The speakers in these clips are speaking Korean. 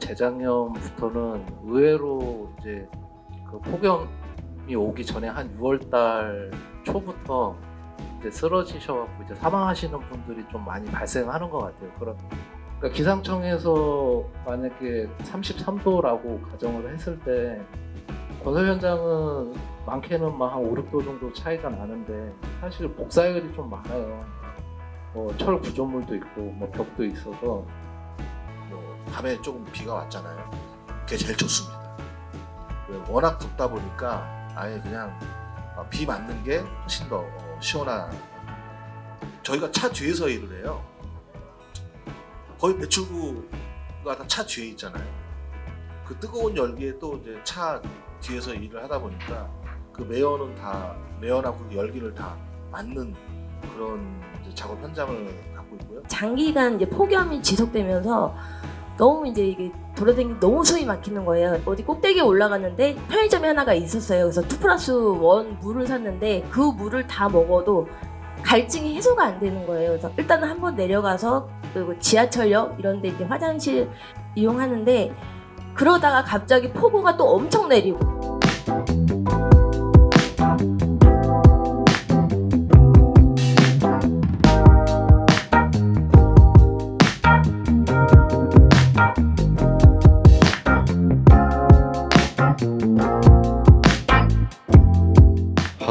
재작년부터는 의외로 이제 그 폭염이 오기 전에 한 6월달 초부터 이제 쓰러지셔갖고 이제 사망하시는 분들이 좀 많이 발생하는 것 같아요. 그런 그러니까 기상청에서 만약에 33도라고 가정을 했을 때 건설 현장은 많게는 막 한 5, 6도 정도 차이가 나는데 사실 복사율이 좀 많아요. 뭐 철 구조물도 있고 뭐 벽도 있어서 뭐 밤에 조금 비가 왔잖아요. 그게 제일 좋습니다. 그 워낙 덥다 보니까 아예 그냥 어, 비 맞는 게 훨씬 더 어, 시원한. 저희가 차 뒤에서 일을 해요. 거의 배출구가 다 차 뒤에 있잖아요. 그 뜨거운 열기에 또 이제 차 뒤에서 일을 하다 보니까 그 매연은 다 매연하고 그 열기를 다 맞는 그런 작업 현장을 갖고 있고요. 장기간 이제 폭염이 지속되면서 너무 이제 이게 돌아다니기 너무 숨이 막히는 거예요. 어디 꼭대기에 올라갔는데 편의점이 하나가 있었어요. 그래서 투 플러스 원 물을 샀는데 그 물을 다 먹어도 갈증이 해소가 안 되는 거예요. 그래서 일단은 한번 내려가서 그리고 지하철역 이런 데 이제 화장실 이용하는데 그러다가 갑자기 폭우가 또 엄청 내리고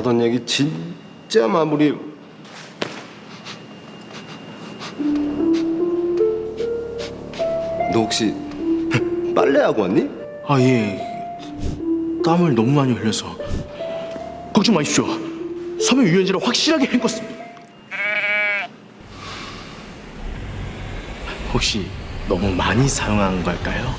하던 얘기 진짜 마무리 너 혹시 빨래하고 왔니? 아 예. 땀을 너무 많이 흘려서 걱정 마십시오. 섬유 유연제를 확실하게 헹궜습니다. 혹시 너무 많이 사용한 걸까요?